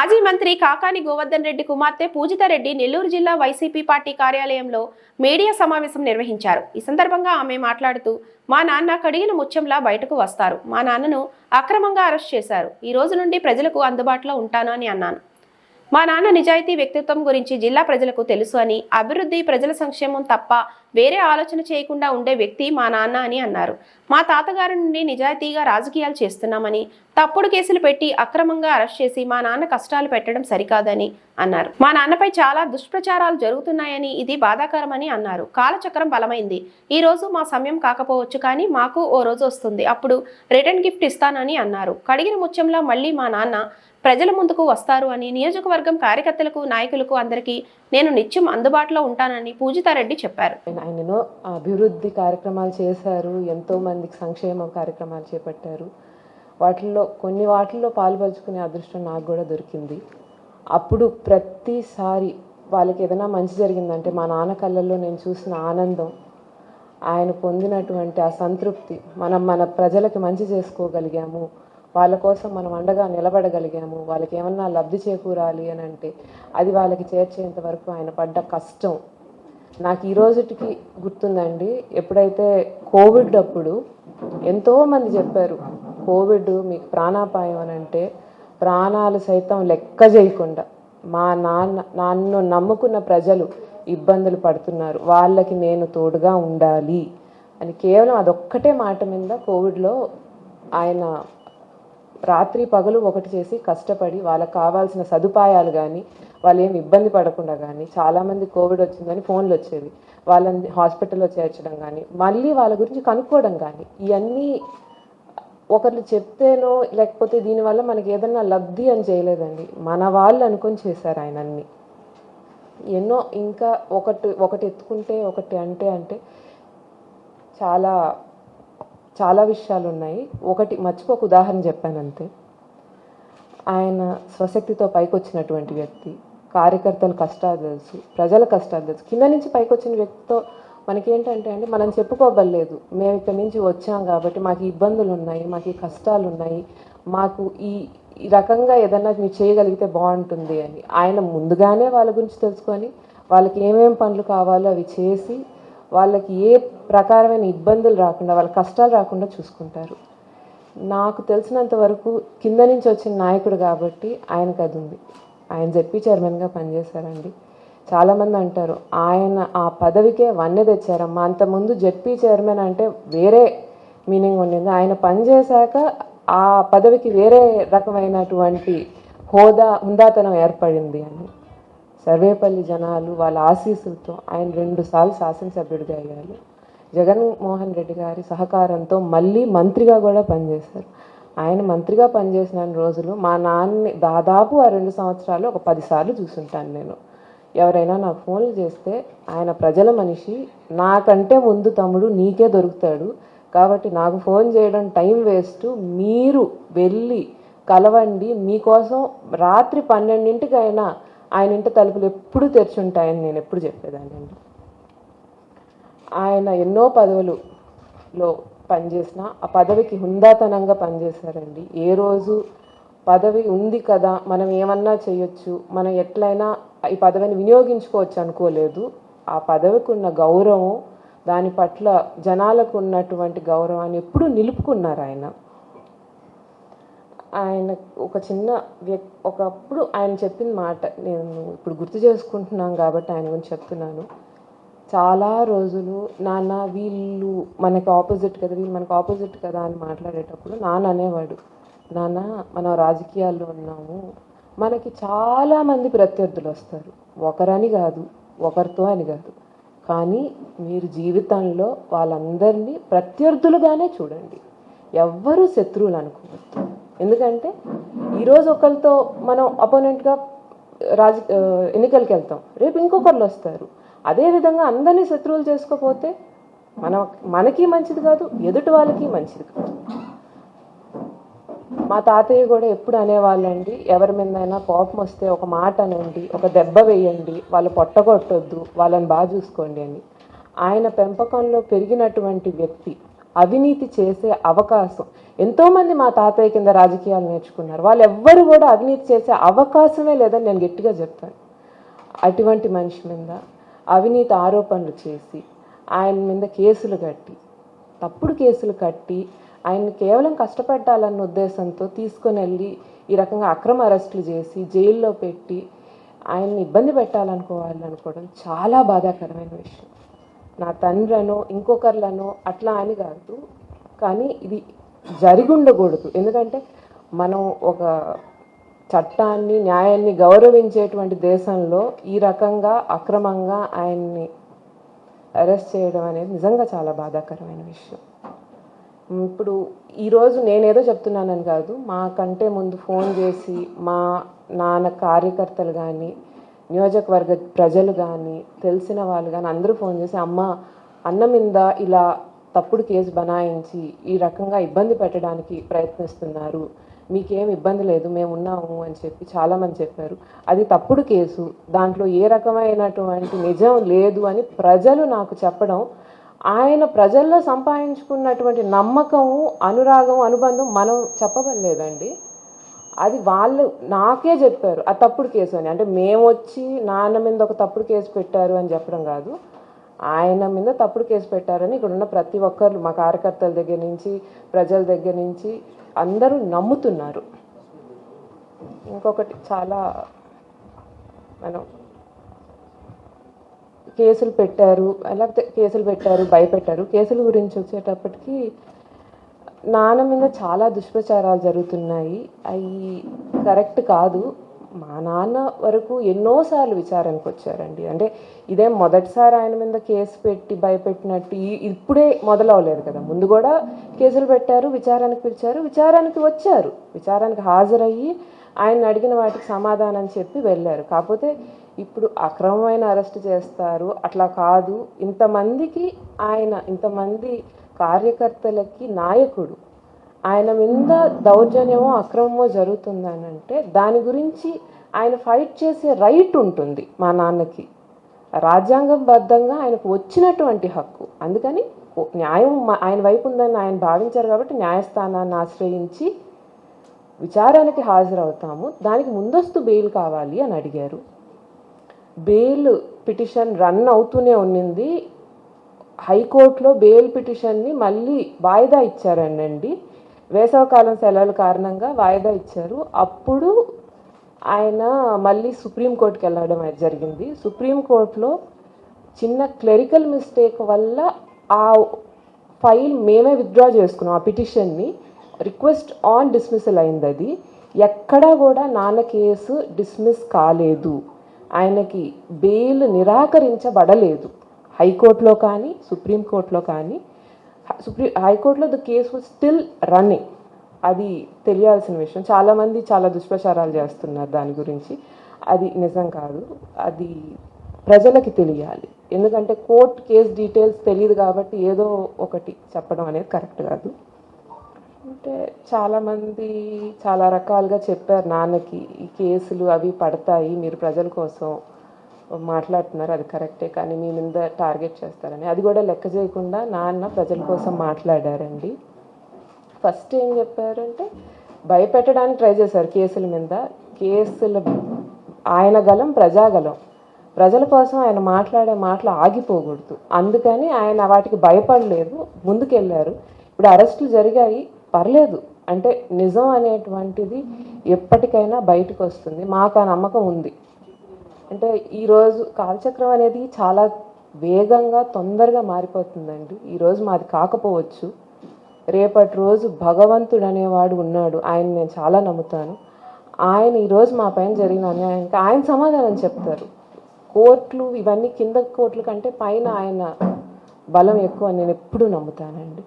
మాజీ మంత్రి కాకాని గోవర్ధన్ రెడ్డి కుమార్తె పూజితారెడ్డి నెల్లూరు జిల్లా వైసీపీ పార్టీ కార్యాలయంలో మీడియా సమావేశం నిర్వహించారు. ఈ సందర్భంగా ఆమె మాట్లాడుతూ మా నాన్న కడిగిన ముత్యంలా బయటకు వస్తారు. మా నాన్నను అక్రమంగా అరెస్ట్ చేశారు. ఈ రోజు నుండి ప్రజలకు అందుబాటులో ఉంటాను అని అన్నాను. మా నాన్న నిజాయితీ వ్యక్తిత్వం గురించి జిల్లా ప్రజలకు తెలుసు అని అభివృద్ధి ప్రజల సంక్షేమం తప్ప వేరే ఆలోచన చేయకుండా ఉండే వ్యక్తి మా నాన్న అని అన్నారు. మా తాతగారి నుండి నిజాయితీగా రాజకీయాలు చేస్తున్నామని తప్పుడు కేసులు పెట్టి అక్రమంగా అరెస్ట్ చేసి మా నాన్న కష్టాలు పెట్టడం సరికాదని అన్నారు. మా నాన్నపై చాలా దుష్ప్రచారాలు జరుగుతున్నాయని ఇది బాధాకరమని అన్నారు. కాలచక్రం బలమైంది. ఈ రోజు మా సమయం కాకపోవచ్చు కానీ మాకు ఓ రోజు వస్తుంది. అప్పుడు రిటర్న్ గిఫ్ట్ ఇస్తానని అన్నారు. కడిగిన ముత్యంలో మళ్ళీ మా నాన్న ప్రజల ముందుకు వస్తారు అని నియోజకవర్గం కార్యకర్తలకు నాయకులకు అందరికీ నేను నిత్యం అందుబాటులో ఉంటానని పూజితారెడ్డి చెప్పారు. ఆయన అభివృద్ధి కార్యక్రమాలు చేశారు. ఎంతో మందికి సంక్షేమ కార్యక్రమాలు చేపట్టారు. వాటిల్లో కొన్ని వాటిల్లో పాల్పంచుకునే అదృష్టం నాకు కూడా దొరికింది. అప్పుడు ప్రతిసారి వాళ్ళకి ఏదైనా మంచి జరిగిందంటే మా నాన్న కళ్ళల్లో నేను చూసిన ఆనందం ఆయన పొందినటువంటి ఆ సంతృప్తి మనం మన ప్రజలకు మంచి చేసుకోగలిగాము వాళ్ళ కోసం మనం అండగా నిలబడగలిగాము వాళ్ళకి ఏమన్నా లబ్ధి చేకూరాలి అని అంటే అది వాళ్ళకి చేర్చేంత వరకు ఆయన పడ్డ కష్టం. నాకు ఈ రోజుటికి గుర్తుందండి ఎప్పుడైతే కోవిడ్ అప్పుడు ఎంతోమంది చెప్పారు కోవిడ్ మీకు ప్రాణాపాయం అని అంటే ప్రాణాలు సైతం లెక్క చేయకుండా మా నాన్న నన్ను నమ్ముకున్న ప్రజలు ఇబ్బందులు పడుతున్నారు. వాళ్ళకి నేను తోడుగా ఉండాలి అని కేవలం అదొక్కటే మాట మీద కోవిడ్లో ఆయన రాత్రి పగలు ఒకటి చేసి కష్టపడి వాళ్ళకి కావాల్సిన సదుపాయాలు కానీ వాళ్ళు ఏమి ఇబ్బంది పడకుండా కానీ చాలామంది కోవిడ్ వచ్చిందని ఫోన్లు వచ్చేవి. వాళ్ళని హాస్పిటల్లో చేర్చడం కానీ మళ్ళీ వాళ్ళ గురించి కనుక్కోవడం కానీ ఇవన్నీ ఒకరు చెప్తేనో లేకపోతే దీనివల్ల మనకి ఏదన్నా లబ్ధి అని చేయలేదండి. మన వాళ్ళు అనుకొని చేశారు ఆయన అన్ని ఎన్నో ఇంకా ఒకటి ఒకటి ఎత్తుకుంటే ఒకటి అంటే అంటే చాలా చాలా విషయాలు ఉన్నాయి ఒకటి మర్చిపోక ఉదాహరణ చెప్పాను అంతే. ఆయన స్వశక్తితో పైకి వచ్చినటువంటి వ్యక్తి కార్యకర్తల కష్టాలు తెలుసు ప్రజల కష్టాలు తెలుసు. కింద నుంచి పైకి వచ్చిన వ్యక్తితో మనకేంటంటే అండి మనం చెప్పుకోబడలేదు మేము ఇక్కడి నుంచి వచ్చాం కాబట్టి మాకు ఇబ్బందులు ఉన్నాయి మాకు ఈ కష్టాలు ఉన్నాయి మాకు ఈ ఈ రకంగా ఏదన్నా మీరు చేయగలిగితే బాగుంటుంది అని. ఆయన ముందుగానే వాళ్ళ గురించి తెలుసుకొని వాళ్ళకి ఏమేమి పనులు కావాలో అవి చేసి వాళ్ళకి ఏ ప్రకారమైన ఇబ్బందులు రాకుండా వాళ్ళ కష్టాలు రాకుండా చూసుకుంటారు. నాకు తెలిసినంత వరకు కింద నుంచి వచ్చిన నాయకుడు కాబట్టి ఆయనకు అది ఉంది. ఆయన జెప్పి చైర్మన్గా పనిచేశారండి. చాలామంది అంటారు ఆయన ఆ పదవికే వన్నె తెచ్చారమ్మా అంతకుముందు జెడ్పీ చైర్మన్ అంటే వేరే మీనింగ్ ఉండింది. ఆయన పనిచేశాక ఆ పదవికి వేరే రకమైనటువంటి హోదా హుందాతనం ఏర్పడింది అని. సర్వేపల్లి జనాలు వాళ్ళ ఆశీస్సులతో ఆయన రెండుసార్లు శాసనసభ్యుడిగా అయ్యారు. జగన్మోహన్ రెడ్డి గారి సహకారంతో మళ్ళీ మంత్రిగా కూడా పనిచేశారు. ఆయన మంత్రిగా పనిచేసిన రోజులు మా నాన్నని దాదాపు ఆ రెండు సంవత్సరాలు ఒక పదిసార్లు చూసుంటాను నేను. ఎవరైనా నాకు ఫోన్లు చేస్తే ఆయన ప్రజల మనిషి నాకంటే ముందు తమ్ముడు నీకే దొరుకుతాడు. కాబట్టి నాకు ఫోన్ చేయడం టైం వేస్ట్. మీరు వెళ్ళి కలవండి. మీకోసం రాత్రి పన్నెండింటికైనా ఆయన ఇంటి తలుపులు ఎప్పుడు తెరిచుంటాయని నేను ఎప్పుడు చెప్పేదాన్ని ఆయన ఎన్నో పదవులులో పనిచేసిన ఆ పదవికి హుందాతనంగా పనిచేశారండి. ఏ రోజు పదవి ఉంది కదా మనం ఏమన్నా చేయొచ్చు. మనం ఎట్లయినా ఈ పదవిని వినియోగించుకోవచ్చు అనుకోలేదు. ఆ పదవికి ఉన్న గౌరవం దాని పట్ల జనాలకు ఉన్నటువంటి గౌరవాన్ని ఎప్పుడూ నిలుపుకున్నారు ఆయన. ఆయన ఒక చిన్న వ్యక్ ఒకప్పుడు ఆయన చెప్పిన మాట నేను ఇప్పుడు గుర్తు చేసుకుంటున్నాను కాబట్టి ఆయన గురించి చెప్తున్నాను. చాలా రోజులు నాన్న వీళ్ళు మనకి ఆపోజిట్ కదా వీళ్ళు మనకు ఆపోజిట్ కదా అని మాట్లాడేటప్పుడు నాన్న అనేవాడు. నాన్న మనం రాజకీయాల్లో ఉన్నాము. మనకి చాలామంది ప్రత్యర్థులు వస్తారు. ఒకరని కాదు ఒకరితో అని కాదు. కానీ మీరు జీవితంలో వాళ్ళందరినీ ప్రత్యర్థులుగానే చూడండి. ఎవ్వరూ శత్రువులు అనుకోవద్దు. ఎందుకంటే ఈరోజు ఒకరితో మనం అపోనెంట్గా రాజ ఎన్నికలకి వెళ్తాం. రేపు ఇంకొకళ్ళు వస్తారు. అదేవిధంగా అందరినీ శత్రువులు చేసుకోపోతే మన మనకి మంచిది కాదు ఎదుటి వాళ్ళకి మంచిది కాదు. మా తాతయ్య కూడా ఎప్పుడు అనేవాళ్ళండి ఎవరి మీదైనా కోపం వస్తే ఒక మాట అనండి ఒక దెబ్బ వేయండి వాళ్ళు పొట్టగొట్టొద్దు వాళ్ళని బాగా చూసుకోండి అని. ఆయన పెంపకంలో పెరిగినటువంటి వ్యక్తి అవినీతి చేసే అవకాశం. ఎంతోమంది మా తాతయ్య కింద రాజకీయాలు నేర్చుకున్నారు. వాళ్ళు ఎవ్వరు కూడా అవినీతి చేసే అవకాశమే లేదని నేను గట్టిగా చెప్తాను. అటువంటి మనిషి మీద అవినీతి ఆరోపణలు చేసి ఆయన మీద కేసులు కట్టి తప్పుడు కేసులు కట్టి ఆయన్ని కేవలం కష్టపెట్టాలన్న ఉద్దేశంతో తీసుకొని వెళ్ళి ఈ రకంగా అక్రమ అరెస్టులు చేసి జైల్లో పెట్టి ఆయన్ని ఇబ్బంది పెట్టాలనుకోవాలి అనుకోవడం చాలా బాధాకరమైన విషయం. నా తండ్రనో ఇంకొకర్లనో అట్లా అని కాదు. కానీ ఇది జరిగి ఉండకూడదు ఎందుకంటే మనం ఒక చట్టాన్ని న్యాయాన్ని గౌరవించేటువంటి దేశంలో ఈ రకంగా అక్రమంగా ఆయన్ని అరెస్ట్ చేయడం అనేది నిజంగా చాలా బాధాకరమైన విషయం. ఇప్పుడు ఈరోజు నేనేదో చెప్తున్నానని కాదు మాకంటే ముందు ఫోన్ చేసి మా నాన్న కార్యకర్తలు కానీ నియోజకవర్గ ప్రజలు కానీ తెలిసిన వాళ్ళు కానీ అందరూ ఫోన్ చేసి అమ్మ అన్న మీద ఇలా తప్పుడు కేసు బనాయించి ఈ రకంగా ఇబ్బంది పెట్టడానికి ప్రయత్నిస్తున్నారు. మీకేం ఇబ్బంది లేదు మేము ఉన్నాము అని చెప్పి చాలామంది చెప్పారు. అది తప్పుడు కేసు. దాంట్లో ఏ రకమైనటువంటి నిజం లేదు అని ప్రజలు నాకు చెప్పడం ఆయన ప్రజల్లో సంపాదించుకున్నటువంటి నమ్మకము అనురాగం అనుబంధం మనం చెప్పవలేదండి అది వాళ్ళు నాకే చెప్పారు. ఆ తప్పుడు కేసు అని. అంటే మేము వచ్చి నాన్న మీద ఒక తప్పుడు కేసు పెట్టారు అని చెప్పడం కాదు. ఆయన మీద తప్పుడు కేసు పెట్టారని ఇక్కడ ఉన్న ప్రతి ఒక్కరు మా కార్యకర్తల దగ్గర నుంచి ప్రజల దగ్గర నుంచి అందరూ నమ్ముతున్నారు. ఇంకొకటి చాలా మనం కేసులు పెట్టారు లేకపోతే కేసులు పెట్టారు భయపెట్టారు. కేసుల గురించి వచ్చేటప్పటికి నాన్న మీద చాలా దుష్ప్రచారాలు జరుగుతున్నాయి. అవి కరెక్ట్ కాదు. మా నాన్న వరకు ఎన్నోసార్లు విచారణకు వచ్చారండి. అంటే ఇదే మొదటిసారి ఆయన మీద కేసు పెట్టి భయపెట్టినట్టు ఇప్పుడే మొదలవలేదు కదా. ముందు కూడా కేసులు పెట్టారు విచారణకు పిలిచారు విచారానికి వచ్చారు. విచారానికి హాజరయ్యి ఆయన అడిగిన వాటికి సమాధానం చెప్పి వెళ్ళారు. కాకపోతే ఇప్పుడు అక్రమమైన అరెస్ట్ చేస్తారు. అట్లా కాదు. ఇంతమందికి ఆయన ఇంతమంది కార్యకర్తలకి నాయకుడు ఆయన మీద దౌర్జన్యమో అక్రమమో జరుగుతుందని అంటే దాని గురించి ఆయన ఫైట్ చేసే రైట్ ఉంటుంది మా నాన్నకి. రాజ్యాంగబద్ధంగా ఆయనకు వచ్చినటువంటి హక్కు. అందుకని న్యాయం మా- ఆయన వైపు ఉందని ఆయన భావించారు కాబట్టి న్యాయస్థానాన్ని ఆశ్రయించి విచారానికి హాజరవుతాము. దానికి ముందస్తు బెయిల్ కావాలి అని అడిగారు. బెయిల్ పిటిషన్ రన్ అవుతూనే ఉన్నింది. హైకోర్టులో బెయిల్ పిటిషన్ని మళ్ళీ వాయిదా ఇచ్చారండి వేసవకాలం సెలవుల కారణంగా వాయిదా ఇచ్చారు. అప్పుడు ఆయన మళ్ళీ సుప్రీంకోర్టుకి వెళ్ళడం జరిగింది. సుప్రీంకోర్టులో చిన్న క్లెరికల్ మిస్టేక్ వల్ల ఆ ఫైల్ మేమే విత్డ్రా చేసుకున్నాం ఆ పిటిషన్ని. రిక్వెస్ట్ ఆన్ డిస్మిసల్ అయింది అది. ఎక్కడా కూడా నాన్న కేసు డిస్మిస్ కాలేదు. ఆయనకి బెయిల్ నిరాకరించబడలేదు. హైకోర్టులో కానీ సుప్రీంకోర్టులో కానీ. సుప్రీం హైకోర్టులో the case was still running. అది తెలియాల్సిన విషయం. చాలామంది చాలా దుష్ప్రచారాలు చేస్తున్నారు దాని గురించి. అది నిజం కాదు. అది ప్రజలకి తెలియాలి. ఎందుకంటే కోర్ట్ కేస్ డీటెయిల్స్ తెలియదు కాబట్టి ఏదో ఒకటి చెప్పడం అనేది కరెక్ట్ కాదు. అంటే చాలామంది చాలా రకాలుగా చెప్పారు నాన్నకి ఈ కేసులు అవి పడతాయి మీరు ప్రజల కోసం మాట్లాడుతున్నారు అది కరెక్టే కానీ మీ మీద టార్గెట్ చేస్తారని. అది కూడా లెక్క చేయకుండా నాన్న ప్రజల కోసం మాట్లాడారండి. ఫస్ట్ ఏం చెప్పారంటే భయపెట్టడానికి ట్రై చేశారు కేసుల మీద. కేసుల ఆయన గలం ప్రజాగలం ప్రజల కోసం ఆయన మాట్లాడే మాటలు ఆగిపోకూడదు. అందుకని ఆయన వాటికి భయపడలేదు. ముందుకెళ్ళారు ఇప్పుడు అరెస్టులు జరిగాయి. పర్లేదు. అంటే నిజం అనేటువంటిది ఎప్పటికైనా బయటకు వస్తుంది. మాకు ఆ నమ్మకం ఉంది. అంటే ఈరోజు కాలచక్రం అనేది చాలా వేగంగా తొందరగా మారిపోతుందండి. ఈరోజు మాది కాకపోవచ్చు. రేపటి రోజు భగవంతుడు అనేవాడు ఉన్నాడు. ఆయన నేను చాలా నమ్ముతాను. ఆయన ఈరోజు మా పైన జరిగిన అన్యాయానికి ఆయన సమాధానం చెప్తారు. కోర్టులు ఇవన్నీ కింద కోర్టుల కంటే పైన ఆయన బలం ఎక్కువ నేను ఎప్పుడూ నమ్ముతానండి.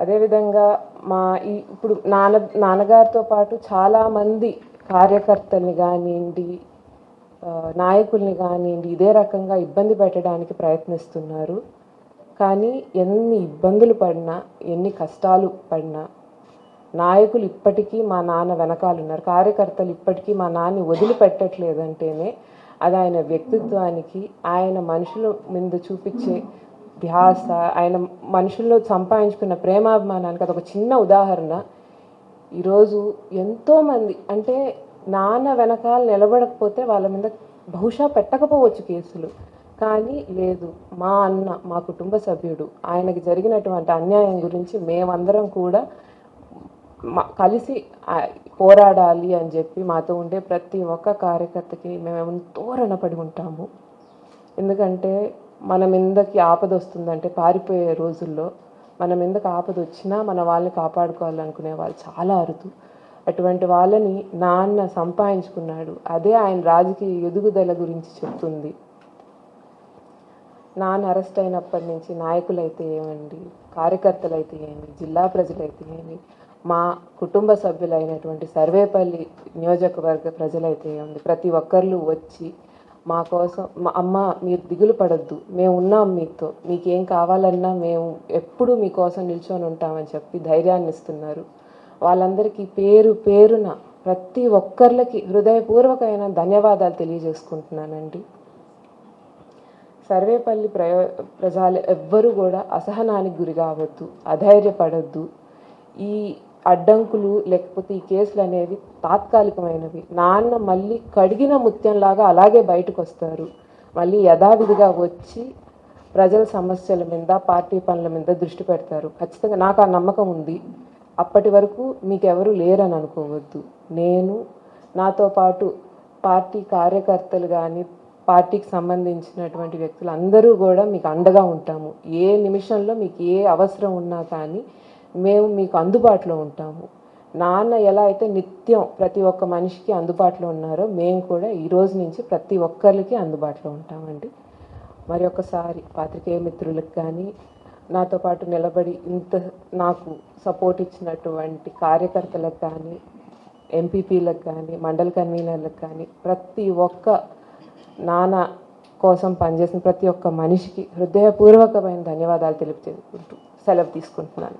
అదేవిధంగా మా ఈ ఇప్పుడు నాన్న నాన్నగారితో పాటు చాలామంది కార్యకర్తల్ని కానివ్వండి నాయకుల్ని కానివ్వండి ఇదే రకంగా ఇబ్బంది పెట్టడానికి ప్రయత్నిస్తున్నారు. కానీ ఎన్ని ఇబ్బందులు పడినా ఎన్ని కష్టాలు పడినా నాయకులు ఇప్పటికీ మా నాన్న వెనకాల ఉన్నారు. కార్యకర్తలు ఇప్పటికీ మా నాన్ని వదిలిపెట్టట్లేదంటేనే అది ఆయన వ్యక్తిత్వానికి ఆయన మనుషుల మీద చూపించే ధ్యాస ఆయన మనుషుల్లో సంపాదించుకున్న ప్రేమాభిమానానికి అదొక చిన్న ఉదాహరణ. ఈరోజు ఎంతోమంది అంటే నాన్న వెనకాల నిలబడకపోతే వాళ్ళ మీద బహుశా పెట్టకపోవచ్చు కేసులు. కానీ లేదు మా అన్న మా కుటుంబ సభ్యుడు ఆయనకి జరిగినటువంటి అన్యాయం గురించి మేమందరం కూడా మా- కలిసి పోరాడాలి అని చెప్పి మాతో ఉండే ప్రతి ఒక్క కార్యకర్తకి మేము ఎంతో రుణపడి ఉంటాము. ఎందుకంటే మన మీదకి ఆపద వస్తుందంటే పారిపోయే రోజుల్లో మన మీదకి ఆపద వచ్చినా మన వాళ్ళని కాపాడుకోవాలనుకునే వాళ్ళు చాలా అరుదు. అటువంటి వాళ్ళని నాన్న సంపాదించుకున్నాడు. అదే ఆయన రాజకీయ ఎదుగుదల గురించి చెప్తుంది. నాన్న అరెస్ట్ అయినప్పటి నుంచి నాయకులైతే ఏమండి? కార్యకర్తలైతే ఏమి? జిల్లా ప్రజలైతే ఏమి? మా కుటుంబ సభ్యులైనటువంటి సర్వేపల్లి నియోజకవర్గ ప్రజలైతే ఏమండి? ప్రతి ఒక్కళ్ళు వచ్చి మా కోసం మా అమ్మ మీరు దిగులు పడద్దు. మేము ఉన్నాం మీతో. మీకేం కావాలన్నా మేము ఎప్పుడూ మీకోసం నిల్చొని ఉంటామని చెప్పి ధైర్యాన్ని ఇస్తున్నారు. వాళ్ళందరికీ పేరు పేరున ప్రతి ఒక్కరికి హృదయపూర్వకమైన ధన్యవాదాలు తెలియజేసుకుంటున్నానండి. సర్వేపల్లి ప్రయో ప్రజలు ఎవ్వరూ కూడా అసహనానికి గురి కావద్దు అధైర్యపడద్దు. ఈ అడ్డంకులు లేకపోతే ఈ కేసులు అనేవి తాత్కాలికమైనవి. నాన్న మళ్ళీ కడిగిన ముత్యంలాగా అలాగే బయటకు వస్తారు మళ్ళీ యథావిధిగా వచ్చి ప్రజల సమస్యల మీద పార్టీ పనుల మీద దృష్టి పెడతారు. ఖచ్చితంగా నాకు ఆ నమ్మకం ఉంది. అప్పటి వరకు మీకెవరు లేరని అనుకోవద్దు. నేను నాతో పాటు పార్టీ కార్యకర్తలు కానీ పార్టీకి సంబంధించినటువంటి వ్యక్తులు అందరూ కూడా మీకు అండగా ఉంటాము. ఏ నిమిషంలో మీకు ఏ అవసరం ఉన్నా కానీ మేము మీకు అందుబాటులో ఉంటాము. నాన్న ఎలా అయితే నిత్యం ప్రతి ఒక్క మనిషికి అందుబాటులో ఉన్నారో మేము కూడా ఈ రోజు నుంచి ప్రతి ఒక్కరికి అందుబాటులో ఉంటామండి. మరి ఒకసారి పాత్రికేయ మిత్రులకు కానీ నాతో పాటు నిలబడి ఇంత నాకు సపోర్ట్ ఇచ్చినటువంటి కార్యకర్తలకు కానీ ఎంపీపీలకు కానీ మండల కన్వీనర్లకు కానీ ప్రతి ఒక్క నాన్న కోసం పనిచేసిన ప్రతి ఒక్క మనిషికి హృదయపూర్వకమైన ధన్యవాదాలు తెలియజేసుకుంటూ సెలవు తీసుకుంటున్నాను.